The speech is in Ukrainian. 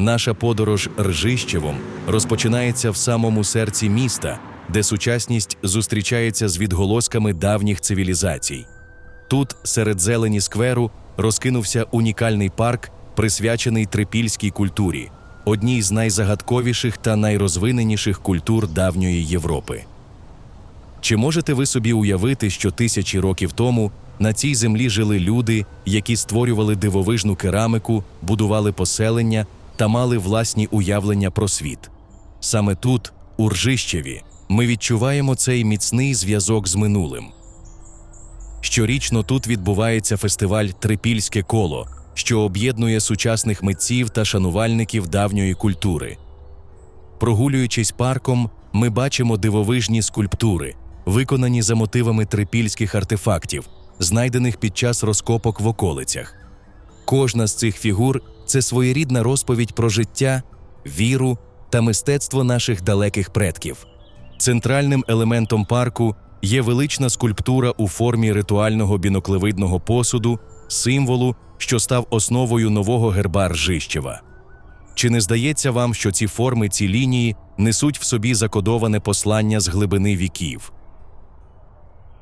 Наша подорож Ржищевом розпочинається в самому серці міста, де сучасність зустрічається з відголосками давніх цивілізацій. Тут, серед зелені скверу, розкинувся унікальний парк, присвячений трипільській культурі, одній з найзагадковіших та найрозвиненіших культур давньої Європи. Чи можете ви собі уявити, що тисячі років тому на цій землі жили люди, які створювали дивовижну кераміку, будували поселення та мали власні уявлення про світ? Саме тут, у Ржищеві, ми відчуваємо цей міцний зв'язок з минулим. Щорічно тут відбувається фестиваль Трипільське коло, що об'єднує сучасних митців та шанувальників давньої культури. Прогулюючись парком, ми бачимо дивовижні скульптури, виконані за мотивами трипільських артефактів, знайдених під час розкопок в околицях. Кожна з цих фігур це своєрідна розповідь про життя, віру та мистецтво наших далеких предків. Центральним елементом парку є велична скульптура у формі ритуального біноклевидного посуду, символу, що став основою нового герба Ржищева. Чи не здається вам, що ці форми, ці лінії несуть в собі закодоване послання з глибини віків?